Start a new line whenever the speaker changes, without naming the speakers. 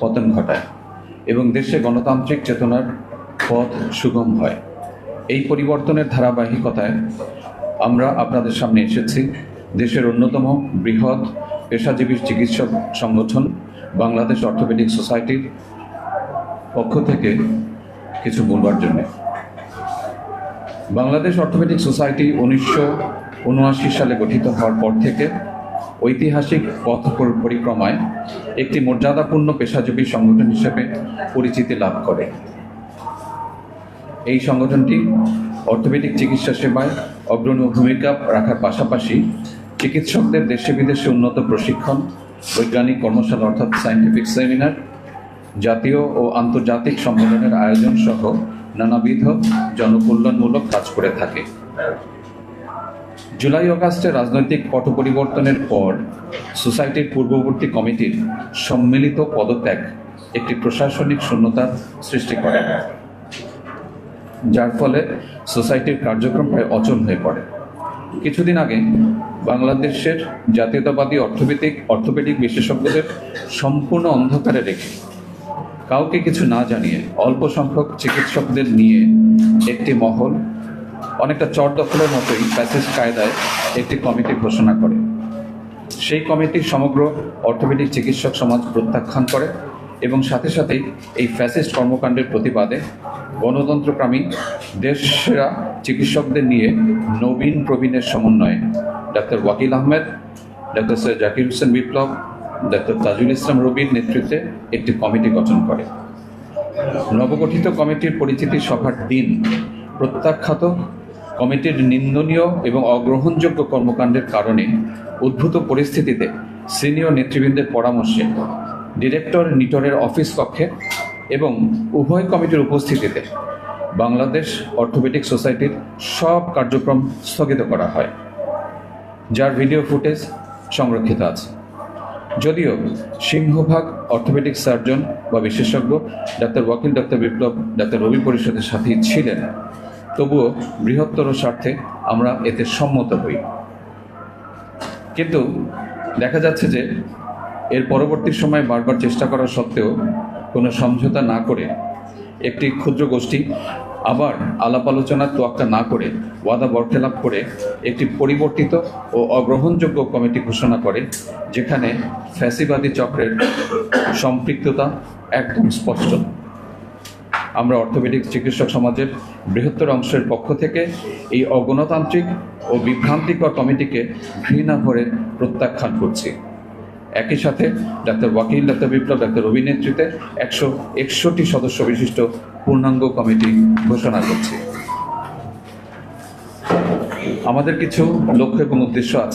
পতন ঘটায় এবং দেশে গণতান্ত্রিক চেতনার পথ সুগম হয়। এই পরিবর্তনের ধারাবাহিকতায় আমরা আপনাদের সামনে এসেছি। দেশের অন্যতম বৃহৎ পেশাজীবী চিকিৎসক সংগঠন, বাংলাদেশ অর্থোপেডিক সোসাইটির পক্ষ থেকে কিছু বলবার জন্যে। বাংলাদেশ অর্থোপেডিক সোসাইটি উনিশশো উনআশি সালে গঠিত হওয়ার পর থেকে ঐতিহাসিক পথ পরিক্রমায় একটি মর্যাদাপূর্ণ পেশাজীবী সংগঠন হিসেবে পরিচিতি লাভ করে। এই সংগঠনটি অর্থোপেডিক চিকিৎসা সেবায় অগ্রণী ভূমিকা রাখার পাশাপাশি চিকিৎসকদের দেশে বিদেশে উন্নত প্রশিক্ষণ, বৈজ্ঞানিক কর্মশালা অর্থাৎ সায়েন্টিফিক সেমিনার জাতীয় ও আন্তর্জাতিক সম্মেলনের আয়োজন সহ নানাবিধ জনকল্যাণমূলক কাজ করে থাকে। জুলাই অগাস্টে রাজনৈতিক পট পরিবর্তনের পর সোসাইটির পূর্ববর্তী কমিটির সম্মিলিত পদত্যাগ একটি প্রশাসনিক শূন্যতার সৃষ্টি করে। যার ফলে সোসাইটির কার্যক্রম প্রায় অচল হয়ে পড়ে। কিছুদিন আগে বাংলাদেশের জাতীয়তাবাদী অর্থোপেডিক অর্থোপেডিক বিশেষজ্ঞদের সম্পূর্ণ অন্ধকারে রেখে কাউকে কিছু না জানিয়ে অল্প সংখ্যক চিকিৎসকদের নিয়ে একটি মহল অনেকটা চট দখলের মতোই প্যাসেজ কায়দায় একটি কমিটি ঘোষণা করে। সেই কমিটি সমগ্র অর্থোপেডিক চিকিৎসক সমাজ প্রত্যাখ্যান করে এবং সাথে সাথেই এই ফ্যাসিস্ট কর্মকাণ্ডের প্রতিবাদে গণতন্ত্রকামী দেশসেরা চিকিৎসকদের নিয়ে নবীন প্রবীণের সমন্বয়ে doctor Wakil Ahmed, doctor Syed Zakir Hossain Biplob, doctor Tajul Islam রবির নেতৃত্বে একটি কমিটি গঠন করে। নবগঠিত কমিটির পরিচিতি সভার দিন প্রত্যাখ্যাত, কমিটির নিন্দনীয় এবং অগ্রহণযোগ্য কর্মকাণ্ডের কারণে উদ্ভূত পরিস্থিতিতে সিনিয়র নেতৃবৃন্দের পরামর্শে ডিরেক্টর নিটরের অফিস কক্ষে এবং উভয় কমিটির উপস্থিতিতে বাংলাদেশ অর্থোপেডিক সোসাইটির সব কার্যক্রম স্থগিত করা হয়। যার ভিডিও ফুটেজ সংরক্ষিত আছে। যদিও সিংহভাগ অর্থোপেডিক সার্জন বা বিশেষজ্ঞ doctor, Wakil doctor Biplab, doctor রবি পরিষদের সাথেই ছিলেন। তবুও বৃহত্তর স্বার্থে আমরা এতে সম্মত হই। কিন্তু দেখা যাচ্ছে যে এর পরবর্তী সময় বারবার চেষ্টা করা সত্ত্বেও কোনো সমঝোতা না করে একটি ক্ষুদ্র গোষ্ঠী আবার আলাপ আলোচনার তোয়াক্কা না করে ওয়াদা বরখেলাপ করে একটি পরিবর্তিত ও অগ্রহণযোগ্য কমিটি ঘোষণা করে, যেখানে ফ্যাসিবাদী চক্রের সম্পৃক্ততা একদম স্পষ্ট। আমরা অর্থোপেডিক চিকিৎসক সমাজের বৃহত্তর অংশের পক্ষ থেকে এই অগণতান্ত্রিক ও বিভ্রান্তিকর কমিটিকে ঘৃণা ভরে প্রত্যাখ্যান করছি। একই সাথে doctor Wakil, doctor Biplab, doctor রবি নেতৃত্বে একশো একষট্টি সদস্য বিশিষ্ট পূর্ণাঙ্গ কমিটি ঘোষণা করছি। আমাদের কিছু লক্ষ্য এবং উদ্দেশ্য আছে।